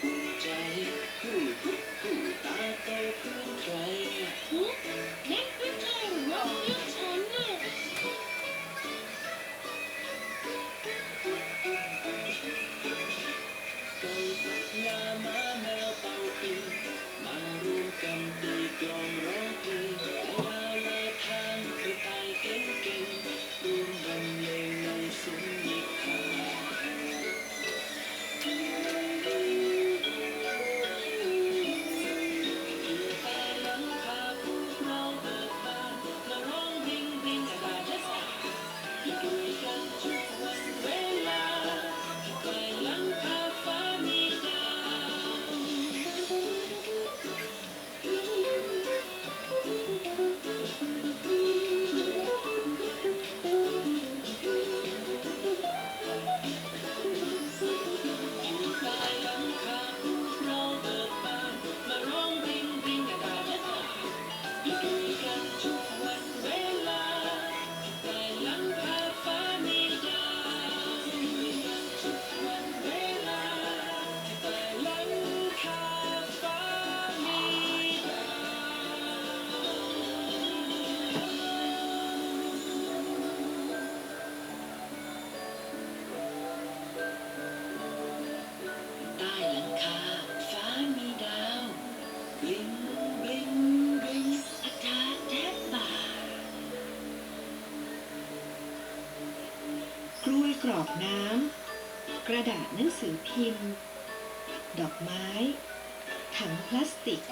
พื่ ล้วยกรอกน้ำ กระดาษหนังสือพิมพ์ ดอกไม้ ถังพลาสติก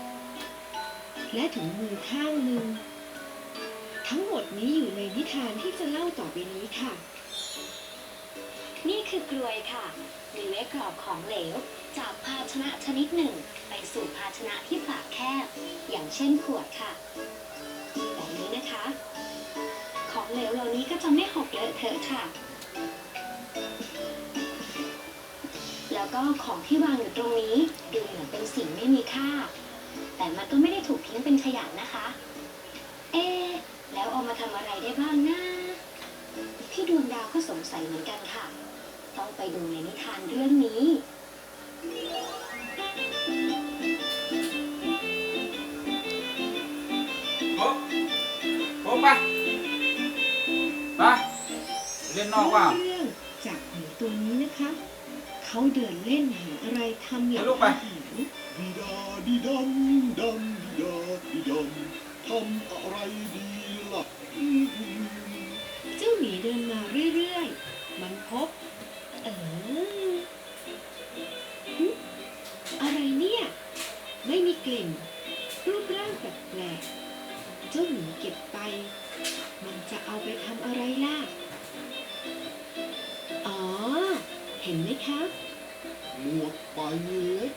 และถุงมือข้างหนึ่ง ทั้งหมดนี้อยู่ในนิทานที่จะเล่าต่อไปนี้ค่ะ นี่คือกลวยค่ะมีไว้กรอบของเหลว จากภาชนะชนิดหนึ่ง ไปสู่ภาชนะที่ปากแคบ อย่างเช่นขวดค่ะแบบนี้นะคะ ของเหลวเหล่านี้ก็จะไม่หกเลอะเทอะค่ะ แล้วก็ของที่วางอยู่ตรงนี้ดูเหมือนเป็นสิ่งไม่มีค่า แต่มันก็ไม่ได้ถูกทิ้งเป็นขยะนะคะ เอ๊ะแล้วเอามาทำอะไรได้บ้างนะพี่ดวงดาวก็สงสัยเหมือนกันค่ะ ต้องไปดูในนิทานเรื่องนี้โอ้โอ้ไปไปเล่นนอกว่าเรื่องจากหนูตัวนี้นะคะ เขาเดินเล่นหาอะไรทำหลังไปลูกไปอาหารดีดาดีดำดำดีดาดีดำทำอะไรดีล่ะอืมเจ้าหมีเดินมาเรื่อยๆ มันพบ เออหึอะไรเนี่ย ไม่มีกลิ่น รูปร่างแปลกๆ เจ้าหมีเก็บไป มันจะเอาไปทำอะไรล่ะ อ๋อ เห็นไหมคะ หมวกไฟเล็ก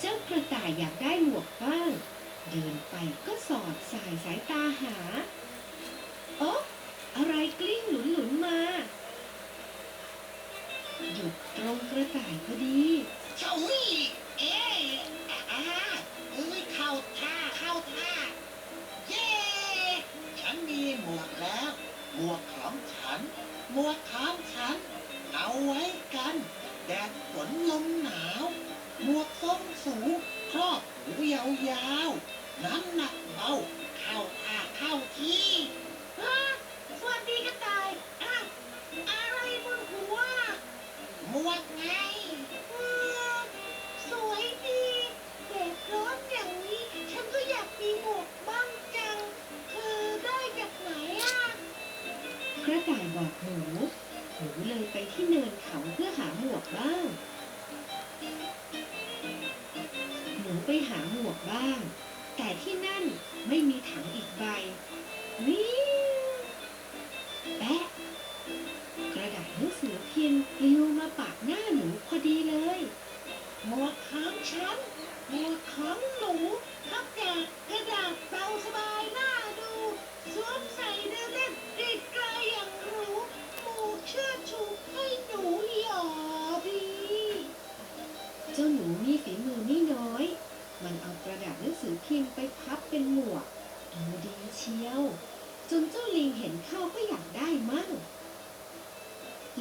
เจ้ากระต่ายอยากได้หมวกบ้าง เดินไปก็สอดสายสายตาหาโอ๊ะอะไรกลิ้งหลุนหลุนมาหยุดตรงกระต่ายพอดีเฉาวิเอ๊ะอ่าเอ้ยเข้าท่าเข้าท่า เย้ ฉันมีหมวกแล้ว หมวกของฉัน หมวกของฉัน เอาไว้กัน แดดฝนลมหนาว หมวกทรงสูง ครอบหูยาวๆน้ำหนักเบา เข้าท่าเข้าที่ ไปหาหมวกบ้าง แต่ที่นั่นไม่มีถังอีกใบวิแปะกระดาษหนังสือพิมพ์ปลิวมาปากหน้าหนูพอดีเลย หมวกของฉัน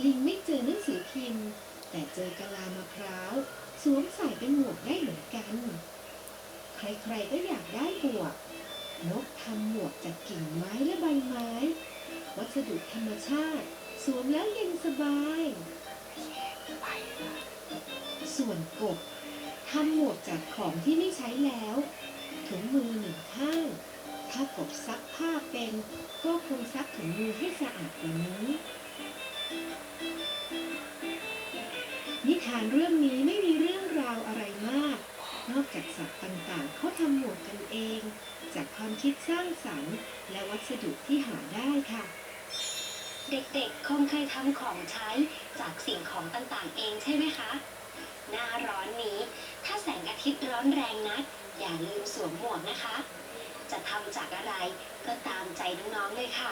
ลิงไม่เจอหนังสือพิมพ์ แต่เจอกะลามะพร้าวสวมใส่เป็นหมวกได้เหมือนกัน ใครๆก็อยากได้หมวก นกทำหมวกจากกิ่งไม้และใบไม้ วัสดุธรรมชาติ สวมแล้วเย็นสบาย ส่วนกบทำหมวกจากของที่ไม่ใช้แล้ว ถุงมือหนึ่งข้าง ถ้ากบซักผ้าเป็น ก็คงซักถุงมือให้สะอาดกว่านี้ นิทานเรื่องนี้ไม่มีเรื่องราวอะไรมาก นอกจากสัตว์ต่างๆเขาทำหมวกกันเอง จากความคิดสร้างสรรค์ และวัสดุที่หาได้ค่ะ เด็กๆ คงเคยทำของใช้จากสิ่งของต่างๆเองใช่ไหมคะ หน้าร้อนนี้ ถ้าแสงอาทิตย์ร้อนแรงนัก อย่าลืมสวมหมวกนะคะ จะทำจากอะไรก็ตามใจน้องๆเลยค่ะ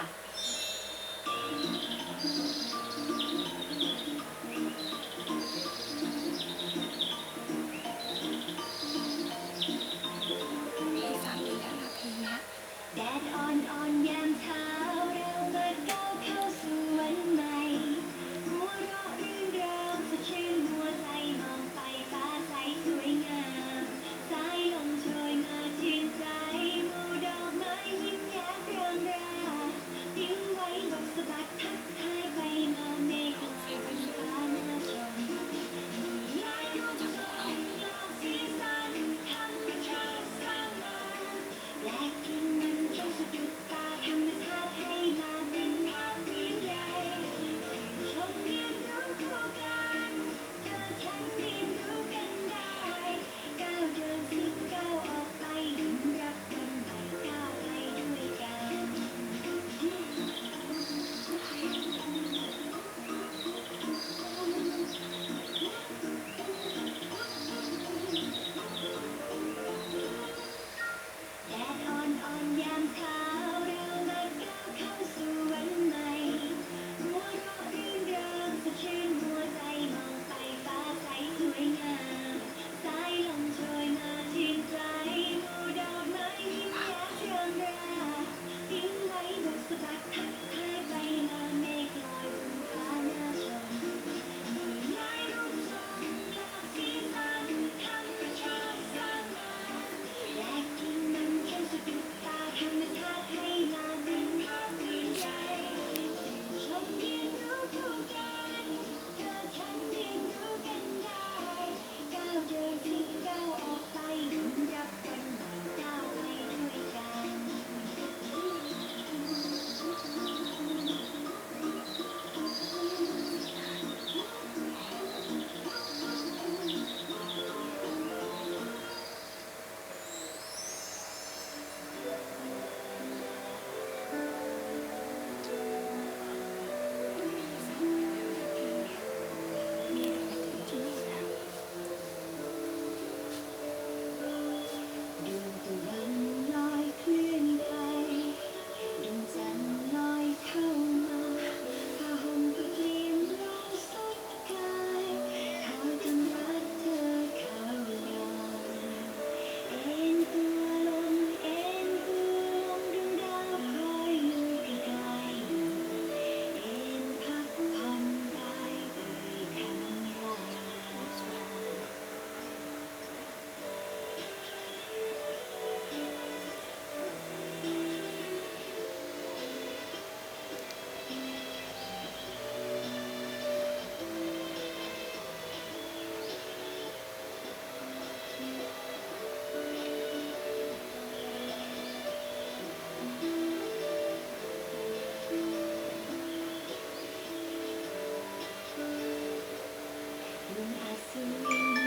I see you.